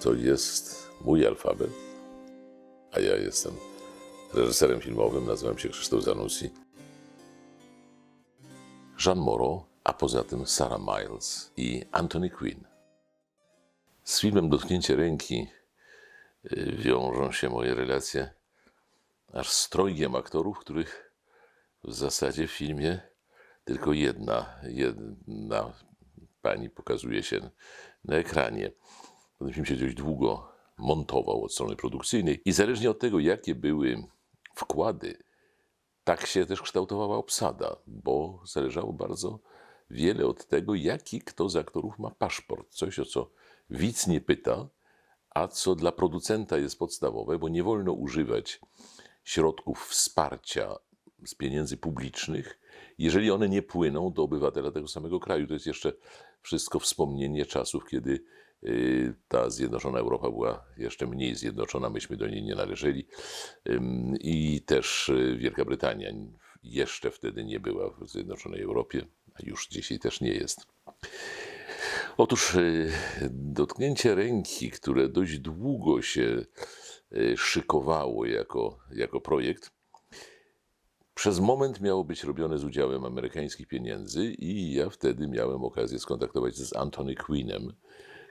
To jest mój alfabet, a ja jestem reżyserem filmowym, nazywam się Krzysztof Zanussi. Jean Moreau, a poza tym Sarah Miles i Anthony Quinn. Z filmem Dotknięcie ręki y, wiążą się moje relacje aż z trojgiem aktorów, których w zasadzie w filmie tylko jedna, jedna pani pokazuje się na ekranie. Ten film się dość długo montował od strony produkcyjnej i zależnie od tego, jakie były wkłady, tak się też kształtowała obsada, bo zależało bardzo wiele od tego, jaki kto z aktorów ma paszport. Coś, o co widz nie pyta, a co dla producenta jest podstawowe, bo nie wolno używać środków wsparcia z pieniędzy publicznych, jeżeli one nie płyną do obywatela tego samego kraju. To jest jeszcze wszystko wspomnienie czasów, kiedy ta zjednoczona Europa była jeszcze mniej zjednoczona, myśmy do niej nie należeli i też y, Wielka Brytania jeszcze wtedy nie była w zjednoczonej Europie, a już dzisiaj też nie jest. Otóż y, dotknięcie ręki, które dość długo się y, szykowało jako, jako projekt, przez moment miało być robione z udziałem amerykańskich pieniędzy i ja wtedy miałem okazję skontaktować się z Anthony Quinnem,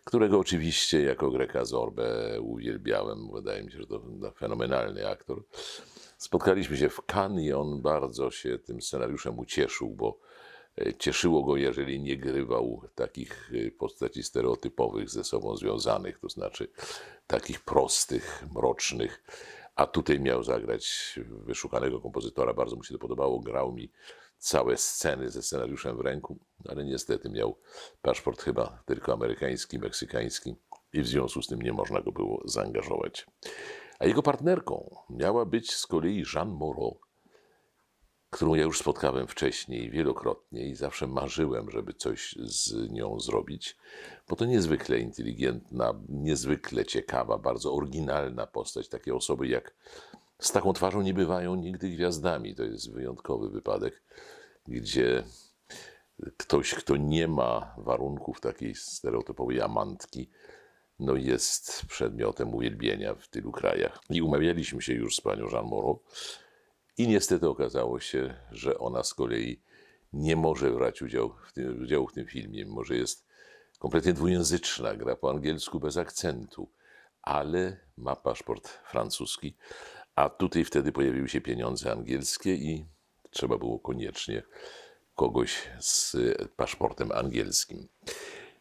którego oczywiście jako Greka Zorbę uwielbiałem. Wydaje mi się, że to no, fenomenalny aktor. Spotkaliśmy się w Cannes i on bardzo się tym scenariuszem ucieszył, bo e, cieszyło go, jeżeli nie grywał takich e, postaci stereotypowych ze sobą związanych, to znaczy takich prostych, mrocznych. A tutaj miał zagrać wyszukanego kompozytora, bardzo mu się to podobało. Grał mi całe sceny ze scenariuszem w ręku, ale niestety miał paszport chyba tylko amerykański, meksykański i w związku z tym nie można go było zaangażować. A jego partnerką miała być z kolei Jeanne Moreau, którą ja już spotkałem wcześniej wielokrotnie i zawsze marzyłem, żeby coś z nią zrobić, bo to niezwykle inteligentna, niezwykle ciekawa, bardzo oryginalna postać. Takie osoby jak z taką twarzą nie bywają nigdy gwiazdami. To jest wyjątkowy wypadek, gdzie ktoś, kto nie ma warunków takiej stereotypowej amantki, no jest przedmiotem uwielbienia w tylu krajach. I umawialiśmy się już z panią Jean Moreau i niestety okazało się, że ona z kolei nie może brać udziału w tym, udziału w tym filmie, mimo że jest kompletnie dwujęzyczna, gra po angielsku bez akcentu, ale ma paszport francuski, a tutaj wtedy pojawiły się pieniądze angielskie i trzeba było koniecznie kogoś z paszportem angielskim.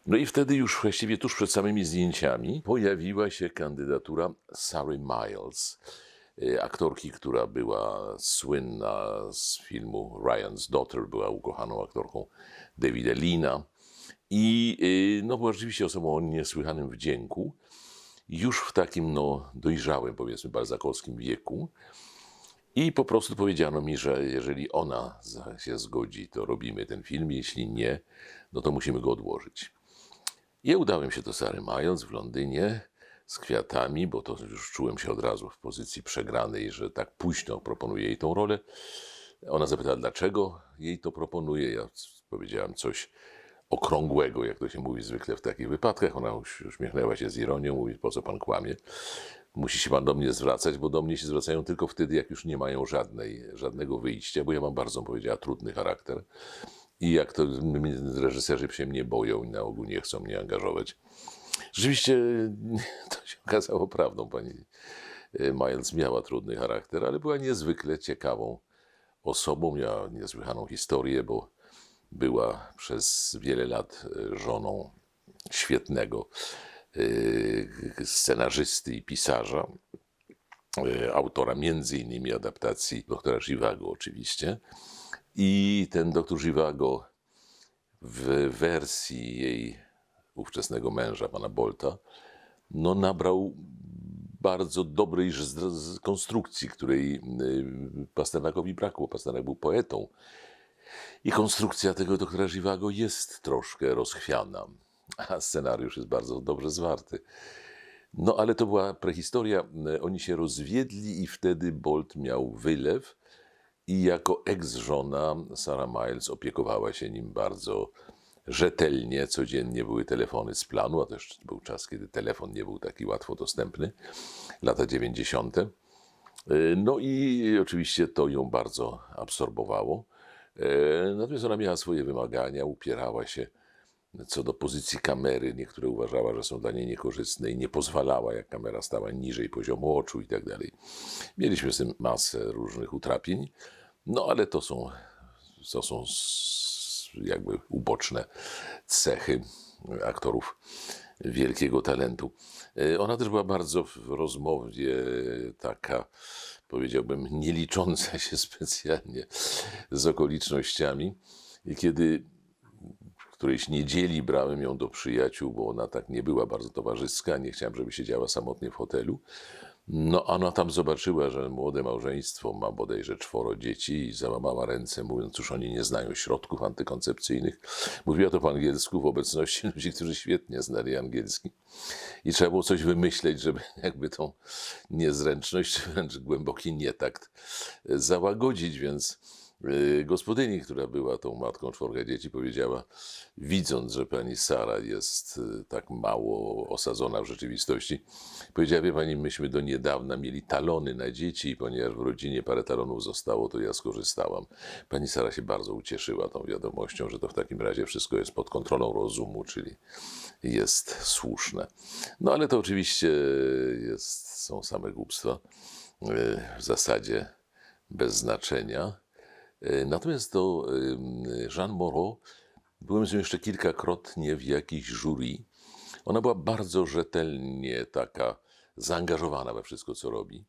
No i wtedy już właściwie tuż przed samymi zdjęciami pojawiła się kandydatura Sary Miles, y, aktorki, która była słynna z filmu Ryan's Daughter, była ukochaną aktorką Davida Lina i y, no, była rzeczywiście osobą o niesłychanym wdzięku, już w takim no, dojrzałym, powiedzmy, balzakowskim wieku. I po prostu powiedziano mi, że jeżeli ona się zgodzi, to robimy ten film, jeśli nie, no to musimy go odłożyć. I udałem się do Sary Miles w Londynie z kwiatami, bo to już czułem się od razu w pozycji przegranej, że tak późno proponuję jej tą rolę. Ona zapytała, dlaczego jej to proponuje. Ja powiedziałem coś okrągłego, jak to się mówi zwykle w takich wypadkach. Ona uś- uśmiechnęła się z ironią, mówi, po co pan kłamie. Musi się pan do mnie zwracać, bo do mnie się zwracają tylko wtedy, jak już nie mają żadnej, żadnego wyjścia, bo ja mam bardzo, powiedziała, trudny charakter. I jak to reżyserzy się mnie boją i na ogół nie chcą mnie angażować. Rzeczywiście to się okazało prawdą. Pani e, Miles miała trudny charakter, ale była niezwykle ciekawą osobą. Miała niesłychaną historię, bo była przez wiele lat e, żoną świetnego scenarzysty i pisarza, e, autora między innymi adaptacji doktora Żywago oczywiście. I ten doktor Żywago w wersji jej ówczesnego męża, pana Bolta, no nabrał bardzo dobrej konstrukcji, której y, Pasternakowi brakło. Pasternak był poetą. I konstrukcja tego doktora Żywago jest troszkę rozchwiana, a scenariusz jest bardzo dobrze zwarty. No ale to była prehistoria. Oni się rozwiedli i wtedy Bolt miał wylew i jako ex-żona Sarah Miles opiekowała się nim bardzo rzetelnie, codziennie były telefony z planu, a też był czas, kiedy telefon nie był taki łatwo dostępny, lata 90. No i oczywiście to ją bardzo absorbowało. E, Natomiast ona miała swoje wymagania, upierała się co do pozycji kamery. Niektóre uważała, że są dla niej niekorzystne i nie pozwalała, jak kamera stała niżej poziomu oczu i tak dalej. Mieliśmy z tym masę różnych utrapień, no ale to są, to są jakby uboczne cechy aktorów wielkiego talentu. E, Ona też była bardzo w rozmowie taka, powiedziałbym, nie licząca się specjalnie z okolicznościami. I kiedy którejś niedzieli brałem ją do przyjaciół, bo ona tak nie była bardzo towarzyska, nie chciałem, żeby siedziała samotnie w hotelu. No, ona tam zobaczyła, że młode małżeństwo ma bodajże czworo dzieci i załamała ręce, mówiąc, cóż oni nie znają środków antykoncepcyjnych. Mówiła to po angielsku w obecności ludzi, którzy świetnie znali angielski. I trzeba było coś wymyśleć, żeby jakby tą niezręczność, wręcz głęboki nietakt załagodzić, więc gospodyni, która była tą matką czworga dzieci, powiedziała, widząc, że pani Sara jest e, tak mało osadzona w rzeczywistości, powiedziała, wie pani, myśmy do niedawna mieli talony na dzieci ponieważ w rodzinie parę talonów zostało, to ja skorzystałam. Pani Sara się bardzo ucieszyła tą wiadomością, że to w takim razie wszystko jest pod kontrolą rozumu, czyli jest słuszne. No ale to oczywiście jest, są same głupstwa, e, w zasadzie bez znaczenia. E, Natomiast do em, Jeanne Moreau byłem z nią jeszcze kilkakrotnie w jakiejś jury. Ona była bardzo rzetelnie taka zaangażowana we wszystko, co robi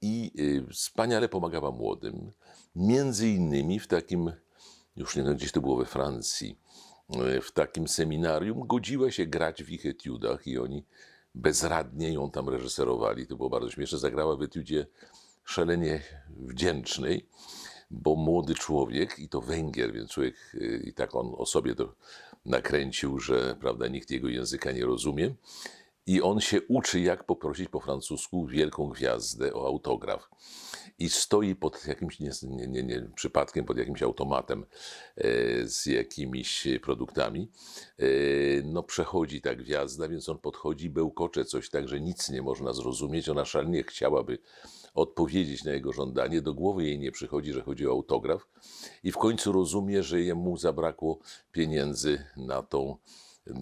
i y, wspaniale pomagała młodym. Między innymi w takim, już nie wiem, gdzieś to było we Francji, y, w takim seminarium godziła się grać w ich etiudach i oni bezradnie ją tam reżyserowali. To było bardzo śmieszne. Zagrała w etiudzie szalenie wdzięcznej, bo młody człowiek, i to Węgier, więc człowiek, y, i tak on o sobie to nakręcił, że prawda, nikt jego języka nie rozumie. I on się uczy, jak poprosić po francusku wielką gwiazdę o autograf. I stoi pod jakimś, nie, nie, nie, przypadkiem, pod jakimś automatem e, z jakimiś produktami. E, no, przechodzi ta gwiazda, więc on podchodzi, bełkocze coś tak, że nic nie można zrozumieć. Ona szalenie chciałaby odpowiedzieć na jego żądanie. Do głowy jej nie przychodzi, że chodzi o autograf. I w końcu rozumie, że jemu zabrakło pieniędzy na tą,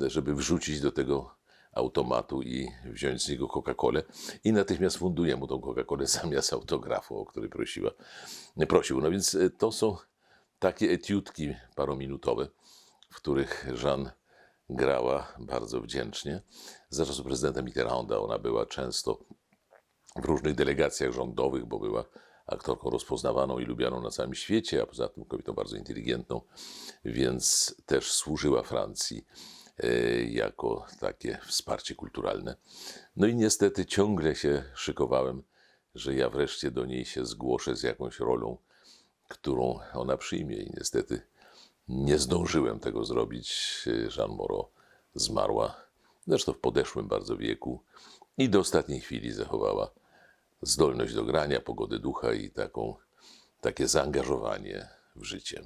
żeby wrzucić do tego automatu i wziąć z niego Coca-Colę i natychmiast funduje mu tą Coca-Colę zamiast autografu, o który prosiła, prosił. No więc e, to są takie etiutki parominutowe, w których Jeanne grała bardzo wdzięcznie. Za czasów prezydenta Mitterranda ona była często w różnych delegacjach rządowych, bo była aktorką rozpoznawaną i lubianą na całym świecie, a poza tym kobietą bardzo inteligentną, więc też służyła Francji jako takie wsparcie kulturalne. No i niestety ciągle się szykowałem, że ja wreszcie do niej się zgłoszę z jakąś rolą, którą ona przyjmie i niestety nie zdążyłem tego zrobić. Jeanne Moreau zmarła, zresztą w podeszłym bardzo wieku i do ostatniej chwili zachowała zdolność do grania, pogody ducha i taką, takie zaangażowanie w życie.